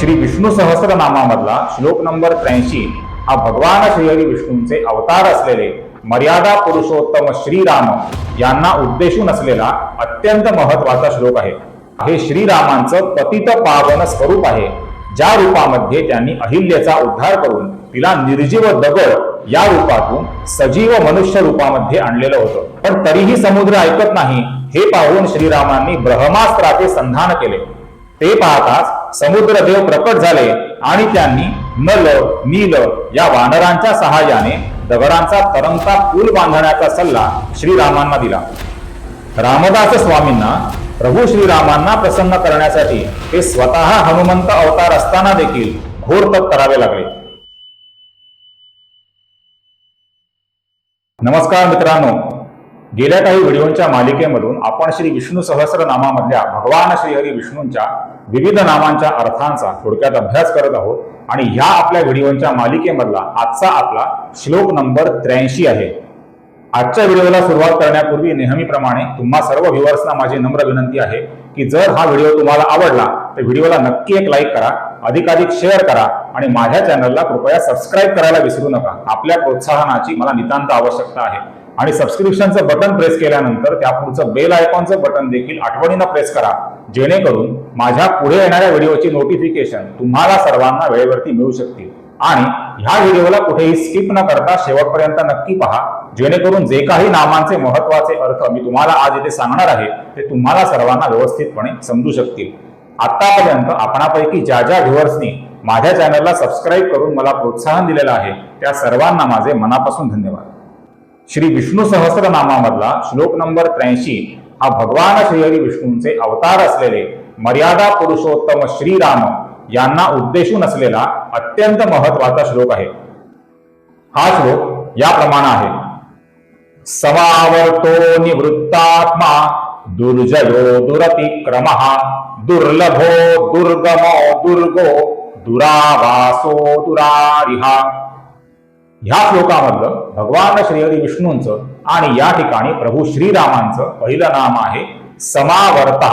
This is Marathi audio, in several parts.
श्री विष्णू सहस्रनामामधला श्लोक नंबर त्र्याऐंशी हा भगवान श्रीहरी विष्णूंचे अवतार असलेले मर्यादा पुरुषोत्तम श्रीराम यांना उद्देशून असलेला अत्यंत महत्त्वाचा श्लोक आहे. हे श्रीरामांचं पतित पावन स्वरूप आहे. ज्या रूपामध्ये त्यांनी अहिल्याचा उद्धार करून तिला निर्जीव दगड या रूपातून सजीव मनुष्य रूपामध्ये आणलेलं होतं. पण तरीही समुद्र ऐकत नाही. हे पाहून श्रीरामांनी ब्रह्मास्त्राचे संधान केले. ते पाहताच समुद्रदेव प्रकट झाले आणि त्यांनी नल नील या वानरांच्या सहाय्याने दगडांचा तरंगता पूल बांधण्याचा सल्ला श्रीरामांना दिला. रामदास स्वामींना प्रभू श्रीरामांना प्रसन्न करण्यासाठी ते स्वतः हनुमंत अवतार असताना देखील घोर तप करावे लागले. नमस्कार मित्रांनो गेल्या काही व्हिडिओच्या मालिकेमधून आपण श्री विष्णू सहस्रनामामधल्या भगवान श्रीहरी विष्णूंच्या विविध नामांच्या अर्थांचा थोडक्यात अभ्यास करत आहोत. आणि ह्या आपल्या व्हिडिओच्या मालिकेमधला आजचा आपला श्लोक नंबर त्र्याऐंशी आहे. आजच्या व्हिडिओला सुरुवात करण्यापूर्वी नेहमीप्रमाणे तुम्हा सर्व व्ह्युअर्सना माझी नम्र विनंती आहे की जर हा व्हिडिओ तुम्हाला आवडला तर व्हिडिओला नक्की एक लाईक करा अधिकाधिक शेअर करा आणि माझ्या चॅनलला कृपया सबस्क्राईब करायला विसरू नका. आपल्या प्रोत्साहनाची मला नितांत आवश्यकता आहे. आणि सबस्क्रिप्शनचं बटन प्रेस केल्यानंतर त्या पुढचं बेल आयकॉनचं बटन देखील आठवणीनं प्रेस करा. जेणेकरून माझ्या पुढे येणाऱ्या व्हिडिओची नोटिफिकेशन तुम्हाला सर्वांना वेळेवरती मिळू शकतील. आणि ह्या व्हिडिओला कुठेही स्किप न करता शेवटपर्यंत नक्की पहा. जेणेकरून जे काही नामांचे महत्त्वाचे अर्थ मी तुम्हाला आज इथे सांगणार आहे ते तुम्हाला सर्वांना व्यवस्थितपणे समजू शकतील. आतापर्यंत आपणापैकी ज्या ज्या व्ह्युअर्सनी माझ्या चॅनलला सबस्क्राईब करून मला प्रोत्साहन दिलेलं आहे त्या सर्वांना माझे मनापासून धन्यवाद. श्री विष्णू सहस्रनामामधला श्लोक नंबर त्र्याऐंशी हा भगवान श्रीहरी विष्णूंचे अवतार असलेले मर्यादा पुरुषोत्तम श्रीराम यांना उद्देशून असलेला अत्यंत महत्वाचा श्लोक आहे. हा श्लोक याप्रमाणे आहे. समावर्तो निवृत्तात्मा दुर्जयो दुरतिक्रम, दुर्लभो दुर्गमो दुर्गो दुरावासो दुरारिहा। ह्या श्लोकामधलं भगवान श्रीहरी विष्णूंचं आणि या ठिकाणी प्रभू श्रीरामांचं पहिलं नाम आहे समावर्त.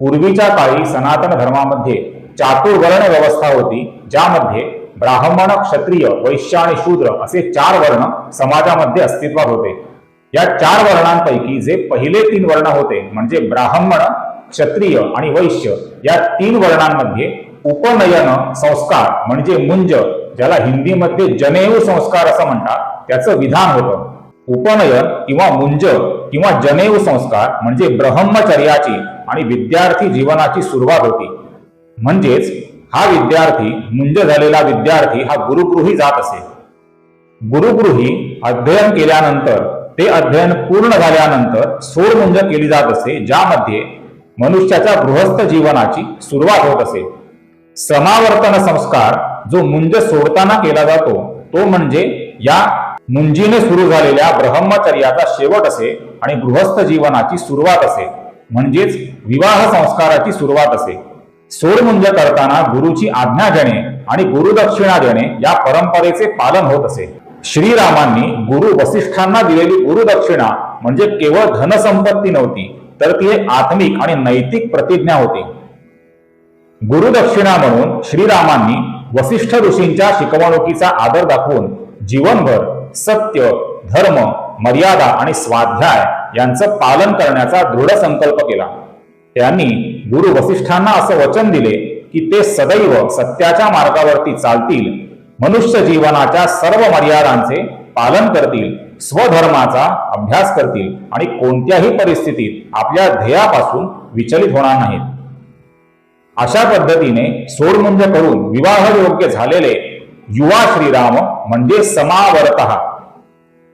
पूर्वीच्या काळी सनातन धर्मामध्ये चातुर्वर्ण व्यवस्था होती ज्यामध्ये ब्राह्मण क्षत्रिय वैश्य आणि शूद्र असे चार वर्ण समाजामध्ये अस्तित्वात होते. या चार वर्णांपैकी जे पहिले तीन वर्ण होते म्हणजे ब्राह्मण क्षत्रिय आणि वैश्य या तीन वर्णांमध्ये उपनयन संस्कार म्हणजे मुंज ज्याला हिंदीमध्ये जनेऊ संस्कार असं म्हणतात त्याचं विधान होतं. उपनयन किंवा मुंज किंवा जनेऊ संस्कार म्हणजे ब्रह्मचर्याची आणि विद्यार्थी जीवनाची सुरुवात होती. म्हणजेच हा विद्यार्थी मुंज झालेला विद्यार्थी हा गुरुगृही जात असे. गुरुगृही अध्ययन केल्यानंतर ते अध्ययन पूर्ण झाल्यानंतर सोडमुंज केली जात असे ज्यामध्ये मनुष्याच्या गृहस्थ जीवनाची सुरुवात होत असे. समावर्तन संस्कार जो मुंज सोडताना केला जातो तो म्हणजे या मुंजीने सुरू झालेल्या ब्रह्मचर्याचा शेवट असे आणि गृहस्थ जीवनाची सुरुवात असे. म्हणजेच विवाह संस्काराची सुरुवात असे. सोडमुंज करताना गुरुची आज्ञा देणे आणि गुरुदक्षिणा देणे या परंपरेचे पालन होत असे. श्रीरामांनी गुरु वसिष्ठांना दिलेली गुरुदक्षिणा म्हणजे केवळ धनसंपत्ती नव्हती तर ती एक आत्मिक आणि नैतिक प्रतिज्ञा होती. गुरुदक्षिणा म्हणून श्रीरामांनी वसिष्ठ ऋषींच्या शिकवणुकीचा आदर दाखवून जीवनभर सत्य धर्म मर्यादा आणि स्वाध्याय यांचं पालन करण्याचा दृढ संकल्प केला. त्यांनी गुरु वसिष्ठांना असं वचन दिले की ते सदैव सत्याच्या मार्गावरती चालतील मनुष्य जीवनाच्या सर्व मर्यादांचे पालन करतील स्वधर्माचा अभ्यास करतील आणि कोणत्याही परिस्थितीत आपल्या ध्येयापासून विचलित होणार नाहीत. अशा पद्धतीने सोडमुंज करून विवाह योग्य झालेले युवा श्रीराम म्हणजे समावर्त.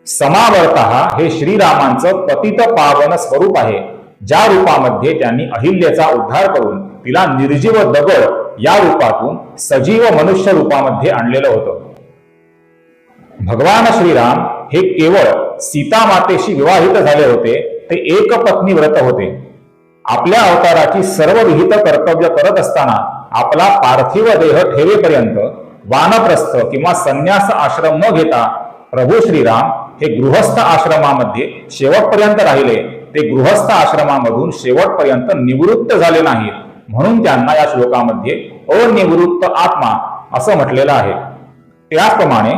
समावर्त हे श्रीरामांचं पतित पावन स्वरूप आहे ज्या रूपामध्ये त्यांनी अहिल्याचा उद्धार करून तिला निर्जीव दगड या रूपातून सजीव मनुष्य रूपामध्ये आणलेलं होतं. भगवान श्रीराम हे केवळ सीता मातेशी विवाहित झाले होते ते एक पत्नी व्रत होते. आपल्या अवताराची सर्व विहित कर्तव्य करत असताना आपला पार्थिव देह ठेवेपर्यंत वानप्रस्थ किंवा संन्यास आश्रम न घेता प्रभू श्रीराम हे गृहस्थ आश्रमामध्ये शेवटपर्यंत राहिले. ते गृहस्थ आश्रमामधून शेवटपर्यंत निवृत्त झाले नाहीत. म्हणून त्यांना या श्लोकामध्ये अनिवृत्त आत्मा असं म्हटलेलं आहे. त्याचप्रमाणे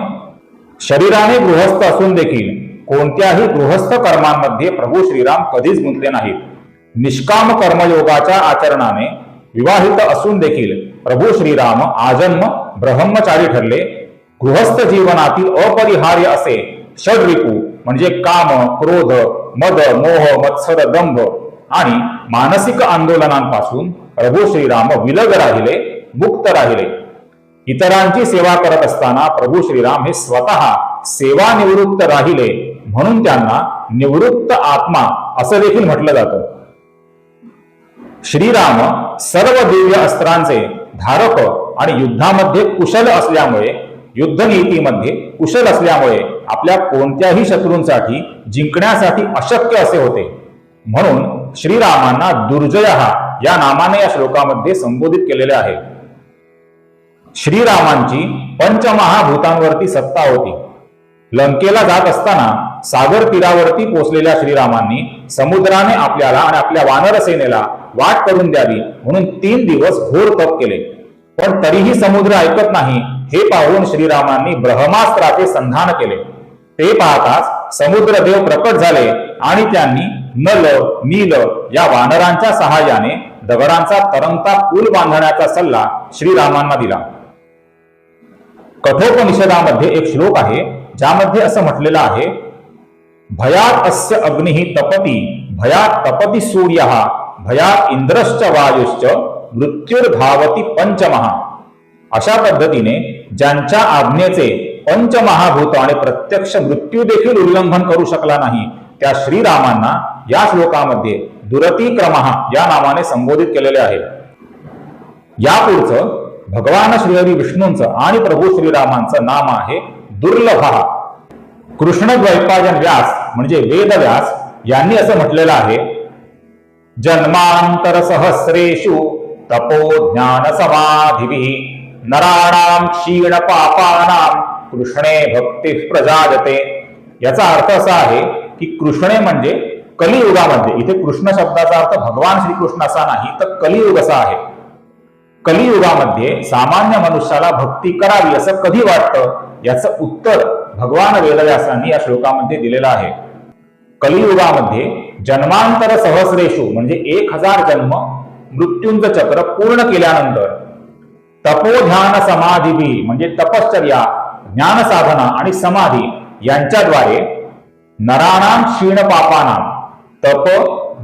शरीराने गृहस्थ असून देखील कोणत्याही गृहस्थ कर्मांमध्ये प्रभू श्रीराम कधीच गुंतले नाहीत. निष्काम कर्मयोगाच्या आचरणाने विवाहित असून देखील प्रभू श्रीराम आजन्म ब्रह्मचारी ठरले. गृहस्थ जीवनातील अपरिहार्य असे षडरिपू म्हणजे काम क्रोध मद मोह मत्सर दंभ आणि मानसिक आंदोलनांपासून प्रभू श्रीराम विलग राहिले मुक्त राहिले. इतरांची सेवा करत असताना प्रभू श्रीराम हे स्वतः सेवानिवृत्त राहिले म्हणून त्यांना निवृत्त आत्मा असं देखील म्हटलं जातं. श्रीराम सर्व दिव्य अस्त्रांचे धारक आणि युद्धामध्ये कुशल असल्यामुळे युद्धनीतीमध्ये कुशल असल्यामुळे आपल्या कोणत्याही शत्रूंसाठी जिंकण्यासाठी अशक्य असे होते. म्हणून श्रीरामांना दुर्जय या नामाने या श्लोकामध्ये संबोधित केलेले आहे. श्रीरामांची पंचमहाभूतांवरती सत्ता होती. लंकेला जात असताना सागर तीरावरती पोचलेल्या श्रीरामांनी समुद्राने आपल्याला आणि आपल्या वानर सेनेला वाट करून द्यावी म्हणून तीन दिवस घोर तप केले. पण तरीही समुद्र ऐकत नाही हे पाहून श्रीरामांनी ब्रह्मास्त्राचे संधान केले. ते पाहताच समुद्रदेव प्रकट झाले आणि त्यांनी नल नील या वानरांच्या सहाय्याने दगडांचा तरंगता पूल बांधण्याचा सल्ला श्रीरामांना दिला. कठोपनिषदामध्ये एक श्लोक आहे ज्यामध्ये असं म्हटलेलं आहे भयात अस्य अग्निः तपती भयात तपती सूर्य भयात इंद्रश्च वायुश्च मृत्युर्धावती पंचमहा अशा पद्धतीने ज्यांच्या आज्ञेचे पंचमहाभूत आणि प्रत्यक्ष मृत्यू देखील उल्लंघन करू शकला नाही. त्या श्रीरामांना या श्लोकामध्ये दुरतिक्रमहा या नावाने संबोधित केलेले आहे. यापुढचं भगवान श्रीहरी विष्णूंचं आणि प्रभू श्रीरामांचं नाम आहे दुर्लभ. कृष्ण द्वैपायन व्यास म्हणजे वेदव्यास यांनी असं म्हटलेलं आहे जन्मांतर सहस्रेषु तपो ज्ञान समाधी नराणाम क्षीण पापानाम कृष्णे भक्ती प्रजाजते याचा अर्थ असा आहे की कृष्णे म्हणजे कलियुगामध्ये इथे कृष्ण शब्दाचा अर्थ भगवान श्रीकृष्ण असा नाही तर कलियुग असा आहे. कलियुगामध्ये सामान्य मनुष्याला भक्ती करावी असं कधी वाटतं? याचं उत्तर भगवान वेदव्यासांनी या श्लोकामध्ये दिलेला आहे. कलियुगामध्ये जन्मांतर सहस्रेषु म्हणजे एक हजार जन्म मृत्यूंचं चक्र पूर्ण केल्यानंतर तपोध्यान समाधी म्हणजे तपश्चर्या ज्ञान साधना आणि समाधी यांच्याद्वारे नराणाम क्षीण पापानाम तप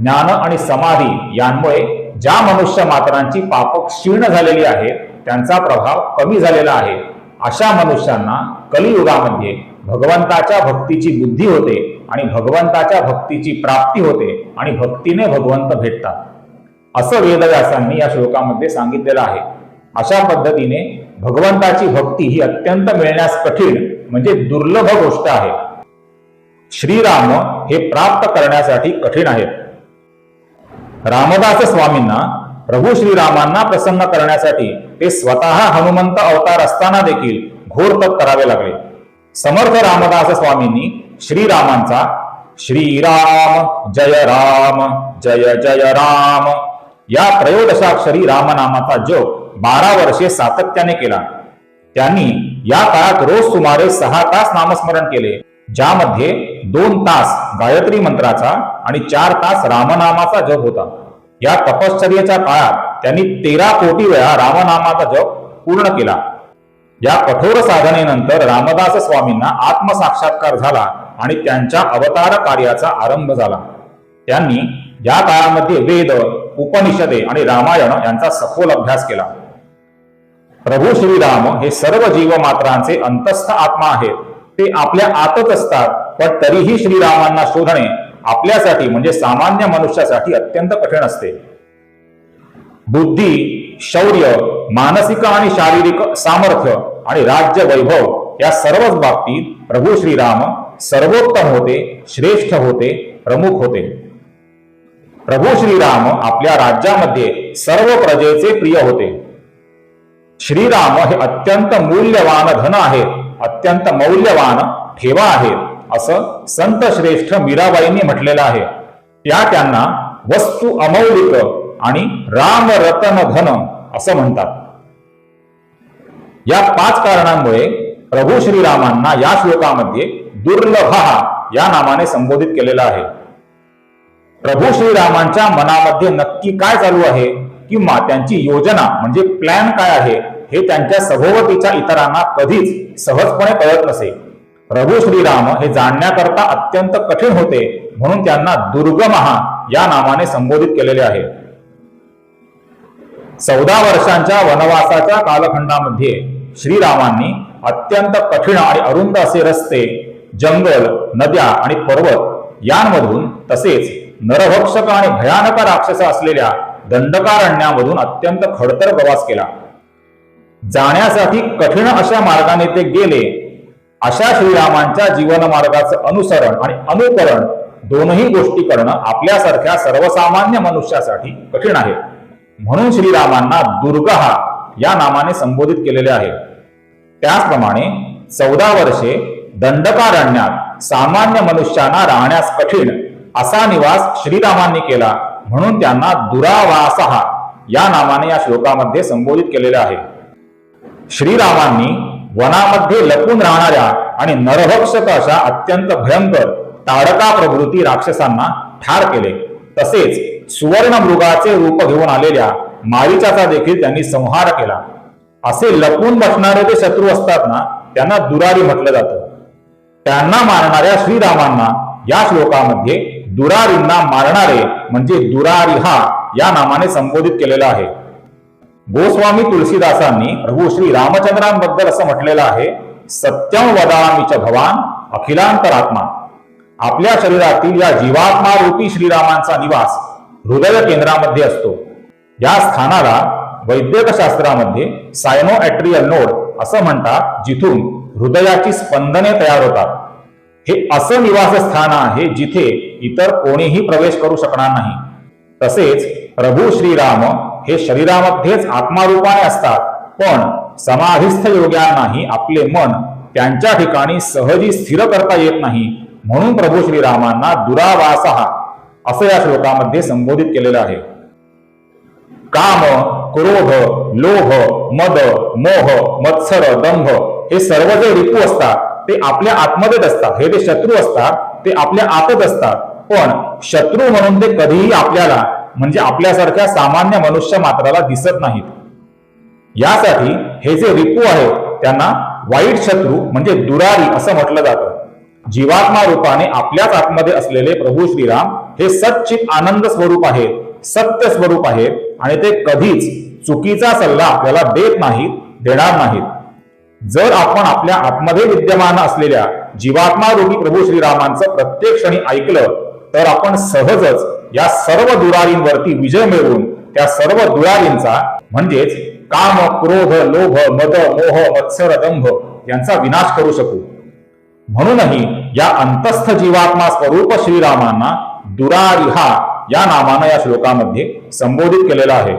ज्ञान आणि समाधी यांमुळे ज्या मनुष्य मात्रांची पाप क्षीण झालेली आहेत त्यांचा प्रभाव कमी झालेला आहे. अशा मनुष्यांना कलियुगामध्ये भगवंताच्या भक्तीची बुद्धी होते आणि भगवंताच्या भक्तीची प्राप्ती होते आणि भक्तीने भगवंत भेटतात. असं वेदव्यासांनी या श्लोकामध्ये सांगितलेलं आहे. अशा पद्धतीने भगवंताची भक्ती ही अत्यंत मिळण्यास कठीण म्हणजे दुर्लभ गोष्ट आहे. श्रीराम हे प्राप्त करण्यासाठी कठीण आहेत. रामदास स्वामींना प्रभू श्रीरामांना प्रसन्न करण्यासाठी ते स्वतः हनुमंत अवतार असताना देखील घोर तप करावे लागले. समर्थ रामदास स्वामींनी श्रीरामांचा श्रीराम जय राम जय जय राम या त्रयोदशाक्षरी रामनामाचा जप बारा वर्षे सातत्याने केला. त्यांनी या काळात रोज सुमारे सहा तास नामस्मरण केले ज्यामध्ये दोन तास गायत्री मंत्राचा आणि चार तास रामनामाचा जप होता. या तपश्चर्याच्या काळात त्यांनी तेरा कोटी वेळा रामनामाचा जप पूर्ण केला. या कठोर साधनेनंतर रामदास स्वामींना आत्मसाक्षात्कार झाला आणि त्यांच्या अवतार कार्याचा आरंभ झाला. त्यांनी या काळामध्ये वेद उपनिषदे आणि रामायण यांचा सखोल अभ्यास केला. प्रभू श्रीराम हे सर्व जीवमात्रांचे अंतस्थ आत्मा आहेत. ते आपल्या आतच असतात पण तरीही श्रीरामांना शोधणे आपल्यासाठी म्हणजे सामान्य मनुष्यासाठी अत्यंत कठीण असते. बुद्धी शौर्य मानसिक आणि शारीरिक सामर्थ्य आणि राज्य वैभव या सर्वच बाबतीत प्रभू श्रीराम सर्वोत्तम होते श्रेष्ठ होते प्रमुख होते. प्रभू श्रीराम आपल्या राज्यामध्ये सर्व प्रजेचे प्रिय होते. श्रीराम हे अत्यंत मूल्यवान धन आहेत अत्यंत मौल्यवान ठेवा आहेत. असं संत श्रेष्ठ मीराबाईंनी म्हटलेलं आहे. त्या त्यांना वस्तू अमौलिक आणि राम रतन धन असं म्हणतात. या पाच कारणांमुळे प्रभू श्रीरामांना या श्लोकामध्ये दुर्लभ या नामाने संबोधित केलेलं आहे. प्रभू श्रीरामांच्या मनामध्ये नक्की काय चालू आहे किंवा त्यांची योजना म्हणजे प्लॅन काय आहे हे त्यांच्या सभोवतीच्या इतरांना कधीच सहजपणे कळत नसे. प्रभू श्रीराम हे जाणण्याकरता अत्यंत कठीण होते म्हणून त्यांना दुर्गमहा या नामाने संबोधित केलेले आहे. चौदा वर्षांच्या वनवासाच्या कालखंडामध्ये श्रीरामांनी अत्यंत कठीण आणि अरुंद असे रस्ते जंगल नद्या आणि पर्वत यांमधून तसेच नरभक्षक आणि भयानक राक्षस असलेल्या दंडकारण्यामधून अत्यंत खडतर प्रवास केला. जाण्यासाठी कठीण अशा मार्गाने ते गेले अशा श्रीरामांच्या जीवन मार्गाचं अनुसरण आणि अनुकरण दोनही गोष्टी करणं आपल्यासारख्या सर्वसामान्य मनुष्यासाठी कठीण आहे. म्हणून श्रीरामांना दुर्गहा या नामाने संबोधित केलेले आहे. त्याचप्रमाणे चौदा वर्षे दंडकारण्यात सामान्य मनुष्यांना राहण्यास कठीण असा निवास श्रीरामांनी केला म्हणून त्यांना दुरावासहा या नामाने या श्लोकामध्ये संबोधित केलेले आहे. श्रीरामांनी वनामध्ये लपून राहणाऱ्या आणि नरभक्षक अशा अत्यंत भयंकर ताडका प्रभृती राक्षसांना ठार केले. तसेच सुवर्ण मृगाचे रूप घेऊन आलेल्या मारीचाचा देखील त्यांनी संहार केला. असे लपून बसणारे जे शत्रू असतात ना त्यांना दुरारी म्हटलं जातं. त्यांना मारणाऱ्या श्रीरामांना या श्लोकामध्ये दुरारींना मारणारे म्हणजे दुरारी हा या नामाने संबोधित केलेला आहे. गोस्वामी तुलसीदासांनी प्रभू श्री रामचंद्रांबद्दल असं म्हटलेलं आहे सत्यम वदामीच भवान अखिलांतरात्मा आपल्या शरीरातील या जीवात्मा रूपी श्रीरामांचा निवास हृदय केंद्रामध्ये असतो। या स्थानाला वैद्यकशास्त्रामध्ये सायनो सायनोएट्रियल नोड असं म्हणतात जिथून हृदयाची स्पंदने तयार होतात। हे असं निवासस्थान आहे जिथे इतर कोणीही प्रवेश करू शकणार नाही। तसेच प्रभू श्रीराम हे शरीरामध्येच आत्मारूपाने असतात. पण समाधिस्थ योग्यांनाही आपले मन त्यांच्या ठिकाणी सहजी स्थिर करता येत नाही. म्हणून प्रभू श्रीरामांना दुरावासहा असं या श्लोकामध्ये संबोधित केलेलं आहे. काम क्रोध लोभ मद मोह मत्सर दंभ हे सर्व जे रिपू असतात ते आपल्या आतमध्येच असतात. हे जे शत्रू असतात ते आपल्या आतच असतात. पण शत्रू म्हणून ते कधीही आपल्याला म्हणजे आपल्यासारख्या सामान्य मनुष्य मात्राला दिसत नाहीत. यासाठी हे जे रिपू आहेत त्यांना वाईट शत्रू म्हणजे दुरारी असं म्हटलं जातं. जीवात्मा रूपाने आपल्याच आतमध्ये असलेले प्रभू श्रीराम हे सच्चित आनंद स्वरूप आहे सत्य स्वरूप आहेत आणि ते कधीच चुकीचा सल्ला आपल्याला देत नाहीत देणार नाहीत. जर आपण आपल्या आतमध्ये विद्यमान असलेल्या जीवात्मा रूपी प्रभू श्रीरामांचं प्रत्येक क्षणी ऐकलं तर आपण सहजच या सर्व दुरारींवरती विजय मिळवून त्या सर्व दुरारींचा म्हणजेच काम क्रोध लोभ मद मोह मत्सर दंभ यांचा विनाश करू शकू. म्हणूनही या अंतस्थ जीवात्मा स्वरूप श्रीरामांना दुरारिहा या नामानं या श्लोकामध्ये संबोधित केलेला आहे.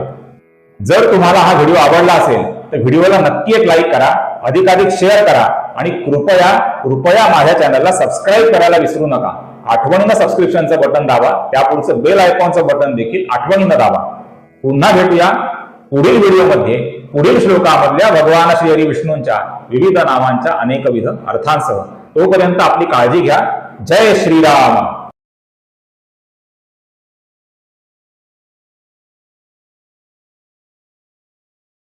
जर तुम्हाला हा व्हिडिओ आवडला असेल तर व्हिडिओला नक्की एक लाईक करा अधिकाधिक शेअर करा आणि कृपया कृपया माझ्या चॅनलला सबस्क्राईब करायला विसरू नका. आठवणीनं सबस्क्रिप्शनचं बटन दाबा. त्यापुढचं बेल आयकॉनचं बटन देखील आठवणीनं दाबा. पुन्हा भेटूया पुढील व्हिडिओमध्ये पुढील श्लोकामधल्या भगवान श्री हरी विष्णूंच्या विविध नामांच्या अनेकविध अर्थांसह. तोपर्यंत आपली काळजी घ्या. जय श्रीराम.